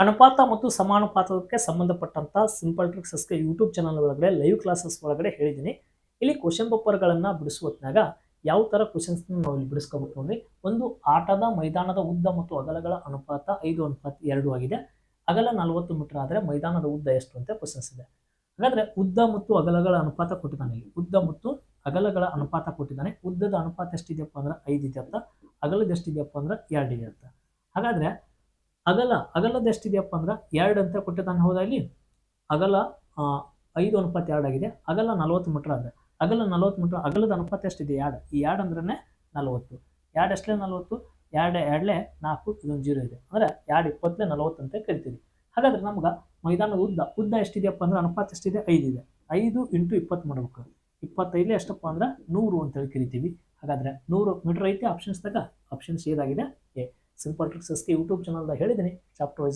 ಅನುಪಾತ ಮತ್ತು ಸಮಾನುಪಾತಕ್ಕೆ ಸಂಬಂಧಪಟ್ಟಂತ simple tricks SK YouTube channel ಒಳಗಡೆ ಲೈವ್ ಕ್ಲಾಸಸ್ ಒಳಗಡೆ ಹೇಳಿದ್ದೀನಿ. ಇಲ್ಲಿ ಕ್ವಶನ್ ಪೇಪರ್ಗಳನ್ನು ಬಿಡಿಸುವ ಹೊತ್ತಿನಾಗ ಯಾವ ಥರ ಕ್ವಶನ್ಸ್ ನಾವು ಇಲ್ಲಿ ಬಿಡಿಸ್ಕೋಬೇಕು ನೋಡಿ. ಒಂದು ಆಟದ ಮೈದಾನದ ಉದ್ದ ಮತ್ತು ಅಗಲಗಳ ಅನುಪಾತ ಐದು ಅನುಪಾತ ಎರಡು ಆಗಿದೆ. ಅಗಲ ನಲವತ್ತು ಮೀಟರ್ ಆದರೆ ಮೈದಾನದ ಉದ್ದ ಎಷ್ಟು ಅಂತ ಕ್ವಶನ್ಸ್ ಇದೆ. ಹಾಗಾದ್ರೆ ಉದ್ದ ಮತ್ತು ಅಗಲಗಳ ಅನುಪಾತ ಕೊಟ್ಟಿದ್ದಾನೆ ಇಲ್ಲಿ. ಉದ್ದ ಮತ್ತು ಅಗಲಗಳ ಅನುಪಾತ ಕೊಟ್ಟಿದ್ದಾನೆ. ಉದ್ದದ ಅನುಪಾತ ಎಷ್ಟಿದೆಯಪ್ಪ ಅಂದ್ರೆ ಐದು ಇದೆ ಅಂತ ಅಗಲದ ಎಷ್ಟಿದೆಯಪ್ಪ ಅಂದ್ರೆ ಎರಡು ಇದೆ ಅಂತ ಹಾಗಾದ್ರೆ ಅಗಲ ಅಗಲದ ಎಷ್ಟಿದೆಯಪ್ಪ ಅಂದ್ರೆ ಎರಡು ಅಂತ ಕೊಟ್ಟಿದ್ದಾನೆ ಹೌದಾ ಇಲ್ಲಿ? ಅಗಲ ಐದು ಅನುಪಾತ ಎರಡು ಆಗಿದೆ. ಅಗಲ ನಲವತ್ತು ಮೀಟರ್ ಅಂದರೆ ಅಗಲ ನಲವತ್ತು ಮೀಟರ್, ಅಗಲದ ಅನುಪಾತ ಎಷ್ಟಿದೆ? ಎರಡು. ಈ ಎರಡು ಅಂದ್ರೆ ನಲವತ್ತು. ಎರಡು ಎಷ್ಟಲೇ ನಲವತ್ತು? ಎರಡು, ಎರಡಲೇ ನಾಲ್ಕು, ಇದೊಂದು ಜೀರೋ ಇದೆ. ಅಂದರೆ ಎರಡು ಇಪ್ಪತ್ತಲೇ ನಲವತ್ತು ಅಂತ ಕರಿತೀವಿ ಹಾಗಾದ್ರೆ ನಮ್ಗೆ ಮೈದಾನದ ಉದ್ದ ಉದ್ದ ಎಷ್ಟಿದೆಯಪ್ಪ ಅಂದ್ರೆ ಅನುಪಾತ ಎಷ್ಟಿದೆ? ಐದು ಇದೆ. ಐದು ಇಂಟು ಇಪ್ಪತ್ತು ಮಾಡ್ಬೇಕು. ಇಪ್ಪತ್ತೈದಲೇ ಎಷ್ಟಪ್ಪ ಅಂದ್ರೆ ನೂರು ಅಂತೇಳಿ ಕರಿತೀವಿ. ಹಾಗಾದ್ರೆ ನೂರು ಮೀಟರ್ ಐತೆ ಆಪ್ಷನ್ಸ್ದಾಗ ಆಪ್ಷನ್ಸ್ ಏದಾಗಿದೆ? ಸಿಂಪಲ್ ಟ್ರಿಕ್ಸಸ್ಗೆ ಯೂಟ್ಯೂಬ್ ಚಾನಲ್ದಾಗ ಹೇಳಿದ್ದೀನಿ ಚಾಪ್ಟರ್ ವೈಸ್